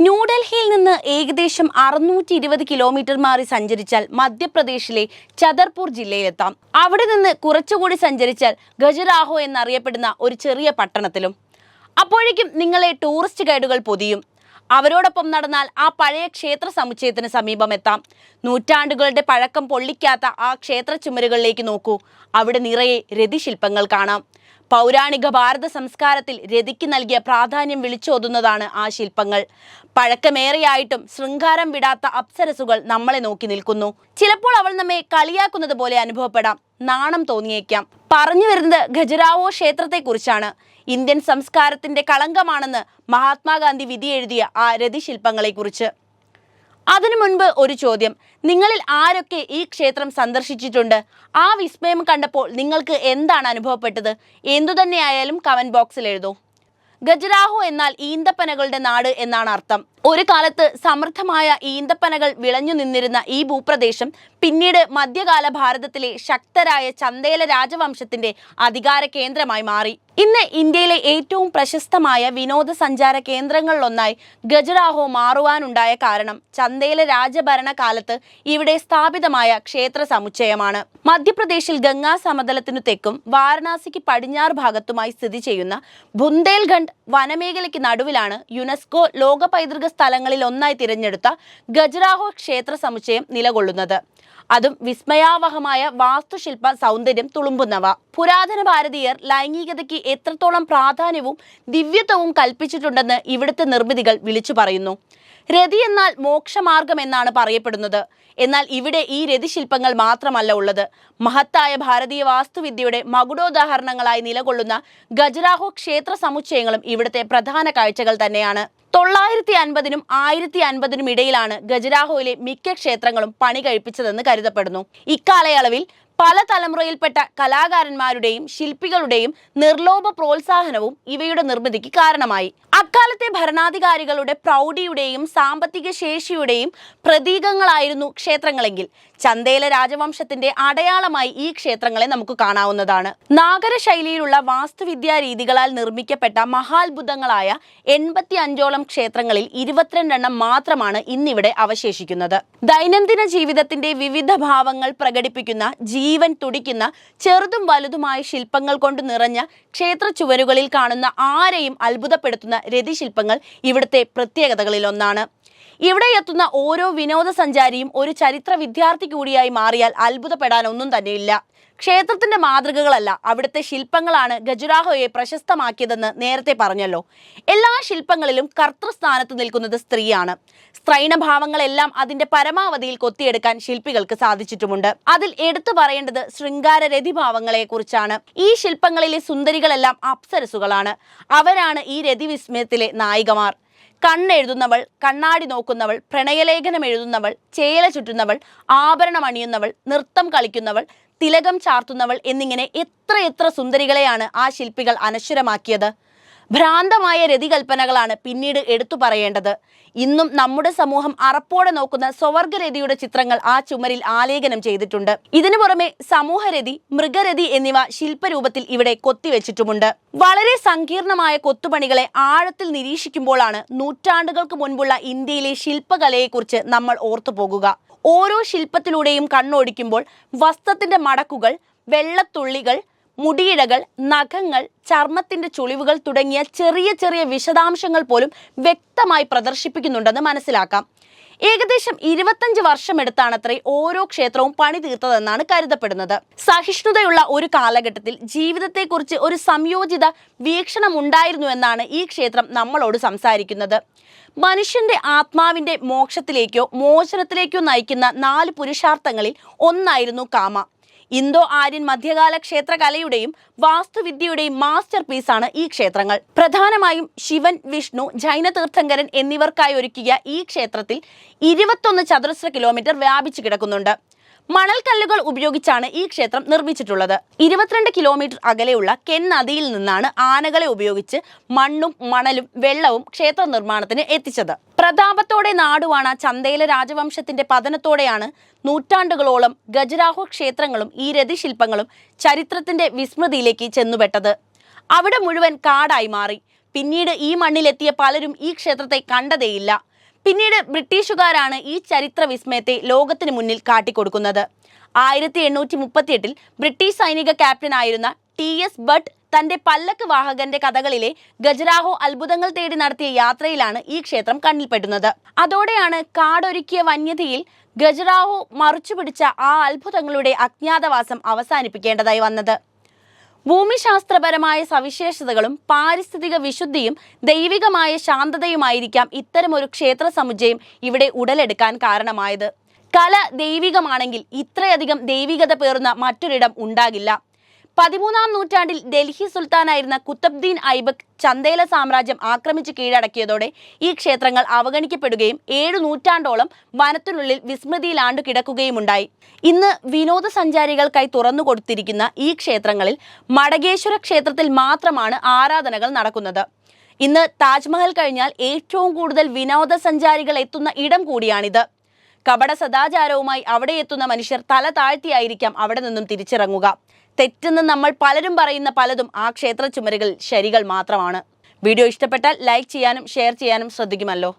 ന്യൂഡൽഹിയിൽ നിന്ന് ഏകദേശം അറുന്നൂറ്റി ഇരുപത് കിലോമീറ്റർ മാറി സഞ്ചരിച്ചാൽ മധ്യപ്രദേശിലെ ചതർപൂർ ജില്ലയിലെത്താം. അവിടെ നിന്ന് കുറച്ചുകൂടി സഞ്ചരിച്ചാൽ ഗജരാഹോ എന്നറിയപ്പെടുന്ന ഒരു ചെറിയ പട്ടണത്തിലും. അപ്പോഴേക്കും നിങ്ങളെ ടൂറിസ്റ്റ് ഗൈഡുകൾ പൊതിയും. അവരോടൊപ്പം നടന്നാൽ ആ പഴയ ക്ഷേത്ര സമുച്ചയത്തിന് സമീപം എത്താം. നൂറ്റാണ്ടുകളുടെ പഴക്കം പൊള്ളിക്കാത്ത ആ ക്ഷേത്ര ചുമരുകളിലേക്ക് നോക്കൂ. അവിടെ നിറയെ രതിശില്പങ്ങൾ കാണാം. പൗരാണിക ഭാരത സംസ്കാരത്തിൽ രതിക്ക് നൽകിയ പ്രാധാന്യം വിളിച്ചോതുന്നതാണ് ആ ശില്പങ്ങൾ. പഴക്കമേറെയായിട്ടും ശൃംഗാരം വിടാത്ത അപ്സരസുകൾ നമ്മളെ നോക്കി നിൽക്കുന്നു. ചിലപ്പോൾ അവൾ നമ്മെ കളിയാക്കുന്നത് പോലെ അനുഭവപ്പെടാം. നാണം തോന്നിയേക്കാം. പറഞ്ഞു വരുന്നത് ഖജുരാവോ ക്ഷേത്രത്തെക്കുറിച്ചാണ്. ഇന്ത്യൻ സംസ്കാരത്തിന്റെ കളങ്കമാണെന്ന് മഹാത്മാഗാന്ധി വിധിയെഴുതിയ ആ രതിശില്പങ്ങളെക്കുറിച്ച്. അതിനു മുൻപ് ഒരു ചോദ്യം. നിങ്ങളിൽ ആരൊക്കെ ഈ ക്ഷേത്രം സന്ദർശിച്ചിട്ടുണ്ട്? ആ വിസ്മയം കണ്ടപ്പോൾ നിങ്ങൾക്ക് എന്താണ് അനുഭവപ്പെട്ടത്? എന്തുതന്നെയായാലും കമന്റ് ബോക്സിൽ എഴുതൂ. ഗജരാഹു എന്നാൽ ഈന്തപ്പനകളുടെ നാട് എന്നാണ് അർത്ഥം. ഒരു കാലത്ത് സമൃദ്ധമായ ഈന്തപ്പനകൾ വിളഞ്ഞു നിന്നിരുന്ന ഈ ഭൂപ്രദേശം പിന്നീട് മധ്യകാല ഭാരതത്തിലെ ശക്തരായ ചന്ദേല രാജവംശത്തിന്റെ അധികാര കേന്ദ്രമായി മാറി. ഇന്ന് ഇന്ത്യയിലെ ഏറ്റവും പ്രശസ്തമായ വിനോദസഞ്ചാര കേന്ദ്രങ്ങളിലൊന്നായി ഗജരാഹോ മാറുവാനുണ്ടായ കാരണം ചന്ദേല രാജഭരണ കാലത്ത് ഇവിടെ സ്ഥാപിതമായ ക്ഷേത്ര സമുച്ചയമാണ്. മധ്യപ്രദേശിൽ ഗംഗാ സമതലത്തിനു തെക്കും വാരണാസിക്ക് പടിഞ്ഞാറ് ഭാഗത്തുമായി സ്ഥിതി ചെയ്യുന്ന ബുന്ദേൽഖണ്ഡ് വനമേഖലയ്ക്ക് നടുവിലാണ് യുനെസ്കോ ലോക പൈതൃക സ്ഥലങ്ങളിൽ ഒന്നായി തിരഞ്ഞെടുത്ത ഗജരാഹോ ക്ഷേത്ര സമുച്ചയം നിലകൊള്ളുന്നത്. അതും വിസ്മയാവഹമായ വാസ്തുശില്പ സൗന്ദര്യം തുളുമ്പുന്നവ. പുരാതന ഭാരതീയർ ലൈംഗികതയ്ക്ക് എത്രത്തോളം പ്രാധാന്യവും ദിവ്യത്വവും കൽപ്പിച്ചിട്ടുണ്ടെന്ന് ഇവിടുത്തെ നിർമ്മിതികൾ വിളിച്ചു പറയുന്നു. രതി എന്നാൽ മോക്ഷമാർഗം എന്നാണ് പറയപ്പെടുന്നത്. എന്നാൽ ഇവിടെ ഈ രതിശില്പങ്ങൾ മാത്രമല്ല ഉള്ളത്. മഹത്തായ ഭാരതീയ വാസ്തുവിദ്യയുടെ മകുടോദാഹരണങ്ങളായി നിലകൊള്ളുന്ന ഗജരാഹോ ക്ഷേത്ര സമുച്ചയങ്ങളും ഇവിടുത്തെ പ്രധാന കാഴ്ചകൾ തന്നെയാണ്. തൊള്ളായിരത്തി അൻപതിനും ആയിരത്തി അൻപതിനും ഇടയിലാണ് ഗജരാഹോയിലെ മിക്ക ക്ഷേത്രങ്ങളും പണി കഴിപ്പിച്ചതെന്ന് കരുതപ്പെടുന്നു. ഇക്കാലയളവിൽ പല തലമുറയിൽപ്പെട്ട കലാകാരന്മാരുടെയും ശില്പികളുടെയും നിർലോഭ പ്രോത്സാഹനവും ഇവയുടെ നിർമ്മിതിക്ക് കാരണമായി. അക്കാലത്തെ ഭരണാധികാരികളുടെ പ്രൗഢിയുടെയും സാമ്പത്തിക ശേഷിയുടെയും പ്രതീകങ്ങളായിരുന്നു ക്ഷേത്രങ്ങളെങ്കിൽ. ചന്ദേല രാജവംശത്തിന്റെ അടയാളമായി ഈ ക്ഷേത്രങ്ങളെ നമുക്ക് കാണാവുന്നതാണ്. നാഗര ശൈലിയിലുള്ള വാസ്തുവിദ്യാ രീതികളാൽ നിർമ്മിക്കപ്പെട്ട മഹാത്ഭുതങ്ങളായ എൺപത്തി അഞ്ചോളം ക്ഷേത്രങ്ങളിൽ ഇരുപത്തിരണ്ടെണ്ണം മാത്രമാണ് ഇന്നിവിടെ അവശേഷിക്കുന്നത്. ദൈനംദിന ജീവിതത്തിന്റെ വിവിധ ഭാവങ്ങൾ പ്രകടിപ്പിക്കുന്ന ജീവൻ തുടിക്കുന്ന ചെറുതും വലുതുമായ ശില്പങ്ങൾ കൊണ്ട് നിറഞ്ഞ ക്ഷേത്ര ചുവരുകളിൽ കാണുന്ന ആരെയും അത്ഭുതപ്പെടുത്തുന്ന രതിശില്പങ്ങൾ ഇവിടുത്തെ പ്രത്യേകതകളിൽ ഒന്നാണ് ഇവിടെ എത്തുന്ന ഓരോ വിനോദസഞ്ചാരിയും ഒരു ചരിത്ര വിദ്യാർത്ഥി കൂടിയായി മാറിയാൽ അത്ഭുതപ്പെടാനൊന്നും തന്നെയില്ല. ക്ഷേത്രത്തിന്റെ മാതൃകകളല്ല അവിടുത്തെ ശില്പങ്ങളാണ് ഗജുരാഹോയെ പ്രശസ്തമാക്കിയതെന്ന് നേരത്തെ പറഞ്ഞല്ലോ. എല്ലാ ശില്പങ്ങളിലും കർത്തൃസ്ഥാനത്ത് നിൽക്കുന്നത് സ്ത്രീയാണ്. സ്ത്രൈണഭാവങ്ങളെല്ലാം അതിന്റെ പരമാവധിയിൽ കൊത്തിയെടുക്കാൻ ശില്പികൾക്ക് സാധിച്ചിട്ടുമുണ്ട്. അതിൽ എടുത്തു പറയേണ്ടത് ശൃംഗാര രതിഭാവങ്ങളെ കുറിച്ചാണ്. ഈ ശില്പങ്ങളിലെ സുന്ദരികളെല്ലാം അപ്സരസുകളാണ്. അവരാണ് ഈ രതിവിസ്മയത്തിലെ നായികമാർ. കണ്ണെഴുതുന്നവൾ കണ്ണാടി നോക്കുന്നവൾ പ്രണയലേഖനം എഴുതുന്നവൾ ചേല ചുറ്റുന്നവൾ ആഭരണം അണിയുന്നവൾ നൃത്തം കളിക്കുന്നവൾ തിലകം ചാർത്തുന്നവൾ എന്നിങ്ങനെ എത്ര എത്ര സുന്ദരികളെയാണ് ആ ശില്പികൾ അനശ്വരമാക്കിയത്. ഭ്രാന്തമായ രതികൽപ്പനകളാണ് പിന്നീട് എടുത്തു പറയേണ്ടത്. ഇന്നും നമ്മുടെ സമൂഹം അറപ്പോടെ നോക്കുന്ന സ്വവർഗരതിയുടെ ചിത്രങ്ങൾ ആ ചുമരിൽ ആലേഖനം ചെയ്തിട്ടുണ്ട്. ഇതിനു പുറമെ സമൂഹരതി മൃഗരതി എന്നിവ ശില്പരൂപത്തിൽ ഇവിടെ കൊത്തിവെച്ചിട്ടുമുണ്ട്. വളരെ സങ്കീർണമായ കൊത്തുപണികളെ ആഴത്തിൽ നിരീക്ഷിക്കുമ്പോഴാണ് നൂറ്റാണ്ടുകൾക്ക് മുൻപുള്ള ഇന്ത്യയിലെ ശില്പകലയെക്കുറിച്ച് നമ്മൾ ഓർത്തുപോകുക. ഓരോ ശില്പത്തിലൂടെയും കണ്ണോടിക്കുമ്പോൾ വസ്ത്രത്തിന്റെ മടക്കുകൾ വെള്ളത്തുള്ളികൾ മുടിയിഴകൾ നഖങ്ങൾ ചർമ്മത്തിന്റെ ചുളിവുകൾ തുടങ്ങിയ ചെറിയ ചെറിയ വിശദാംശങ്ങൾ പോലും വ്യക്തമായി പ്രദർശിപ്പിക്കുന്നുണ്ടെന്ന് മനസ്സിലാക്കാം. ഏകദേശം ഇരുപത്തഞ്ച് വർഷമെടുത്താണത്രേ ഓരോ ക്ഷേത്രവും പണി തീർത്തതെന്നാണ് കരുതപ്പെടുന്നത്. സഹിഷ്ണുതയുള്ള ഒരു കാലഘട്ടത്തിൽ ജീവിതത്തെക്കുറിച്ച് ഒരു സംയോജിത വീക്ഷണം ഉണ്ടായിരുന്നു എന്നാണ് ഈ ക്ഷേത്രം നമ്മളോട് സംസാരിക്കുന്നത്. മനുഷ്യന്റെ ആത്മാവിന്റെ മോക്ഷത്തിലേക്കോ മോചനത്തിലേക്കോ നയിക്കുന്ന നാല് പുരുഷാർത്ഥങ്ങളിൽ ഒന്നായിരുന്നു കാമ. ഇന്തോ ആര്യൻ മധ്യകാല ക്ഷേത്രകലയുടെയും വാസ്തുവിദ്യയുടെയും മാസ്റ്റർ പീസാണ് ഈ ക്ഷേത്രങ്ങൾ. പ്രധാനമായും ശിവൻ വിഷ്ണു ജൈന തീർത്ഥങ്കരൻ എന്നിവർക്കായി ഒരുക്കിയ ഈ ക്ഷേത്രത്തിൽ ഇരുപത്തൊന്ന് ചതുരശ്ര കിലോമീറ്റർ വ്യാപിച്ചു കിടക്കുന്നുണ്ട്. മണൽക്കല്ലുകൾ ഉപയോഗിച്ചാണ് ഈ ക്ഷേത്രം നിർമ്മിച്ചിട്ടുള്ളത്. ഇരുപത്തിരണ്ട് കിലോമീറ്റർ അകലെയുള്ള കെൻ നദിയിൽ നിന്നാണ് ആനകളെ ഉപയോഗിച്ച് മണ്ണും മണലും വെള്ളവും ക്ഷേത്ര നിർമ്മാണത്തിന് എത്തിച്ചത്. പ്രതാപത്തോടെ നാടുവാണ ചന്തേല രാജവംശത്തിന്റെ പതനത്തോടെയാണ് നൂറ്റാണ്ടുകളോളം ഗജരാഹു ക്ഷേത്രങ്ങളും ഈ രതിശില്പങ്ങളും ചരിത്രത്തിന്റെ വിസ്മൃതിയിലേക്ക് ചെന്നുപെട്ടത്. അവിടെ മുഴുവൻ കാടായി മാറി. പിന്നീട് ഈ മണ്ണിലെത്തിയ പലരും ഈ ക്ഷേത്രത്തെ കണ്ടതേയില്ല. പിന്നീട് ബ്രിട്ടീഷുകാരാണ് ഈ ചരിത്ര വിസ്മയത്തെ ലോകത്തിന് മുന്നിൽ കാട്ടിക്കൊടുക്കുന്നത്. ആയിരത്തി എണ്ണൂറ്റി മുപ്പത്തിയെട്ടിൽ ബ്രിട്ടീഷ് സൈനിക ക്യാപ്റ്റനായിരുന്ന ടി എസ് ബട്ട് തന്റെ പല്ലക്ക് വാഹകന്റെ കഥകളിലെ ഗജരാഹോ അത്ഭുതങ്ങൾ തേടി നടത്തിയ യാത്രയിലാണ് ഈ ക്ഷേത്രം കണ്ണിൽപ്പെടുന്നത് അതോടെയാണ് കാടൊരുക്കിയ വന്യതയിൽ ഗജരാഹോ മറിച്ചുപിടിച്ച ആ അത്ഭുതങ്ങളുടെ അജ്ഞാതവാസം അവസാനിപ്പിക്കേണ്ടതായി വന്നത്. ഭൂമിശാസ്ത്രപരമായ സവിശേഷതകളും പാരിസ്ഥിതിക വിശുദ്ധിയും ദൈവികമായ ശാന്തതയുമായിരിക്കാം ഇത്തരമൊരു ക്ഷേത്ര സമുച്ചയം ഇവിടെ ഉടലെടുക്കാൻ കാരണമായത്. കല ദൈവികമാണെങ്കിൽ ഇത്രയധികം ദൈവികത പേറുന്ന മറ്റൊരിടം ഉണ്ടാകില്ല. പതിമൂന്നാം നൂറ്റാണ്ടിൽ ഡൽഹി സുൽത്താനായിരുന്ന കുത്തബ്ദീൻ ഐബക് ചന്തേല സാമ്രാജ്യം ആക്രമിച്ച് കീഴടക്കിയതോടെ ഈ ക്ഷേത്രങ്ങൾ അവഗണിക്കപ്പെടുകയും ഏഴു നൂറ്റാണ്ടോളം വനത്തിനുള്ളിൽ വിസ്മൃതിയിലാണ്ടു കിടക്കുകയുമുണ്ടായി. ഇന്ന് വിനോദസഞ്ചാരികൾക്കായി തുറന്നു കൊടുത്തിരിക്കുന്ന ഈ ക്ഷേത്രങ്ങളിൽ മടകേശ്വര ക്ഷേത്രത്തിൽ മാത്രമാണ് ആരാധനകൾ നടക്കുന്നത്. ഇന്ന് താജ്മഹൽ കഴിഞ്ഞാൽ ഏറ്റവും കൂടുതൽ വിനോദസഞ്ചാരികൾ എത്തുന്ന ഇടം കൂടിയാണിത്. കപട സദാചാരവുമായി അവിടെ എത്തുന്ന മനുഷ്യർ തല താഴ്ത്തിയായിരിക്കാം അവിടെ നിന്നും തിരിച്ചിറങ്ങുക. തെറ്റെന്ന് നമ്മൾ പലരും പറയുന്ന പലതും ആ ക്ഷേത്ര ചുമരുകൾ ശരികൾ മാത്രമാണ്. വീഡിയോ ഇഷ്ടപ്പെട്ടാൽ ലൈക്ക് ചെയ്യാനും ഷെയർ ചെയ്യാനും ശ്രദ്ധിക്കുമല്ലോ.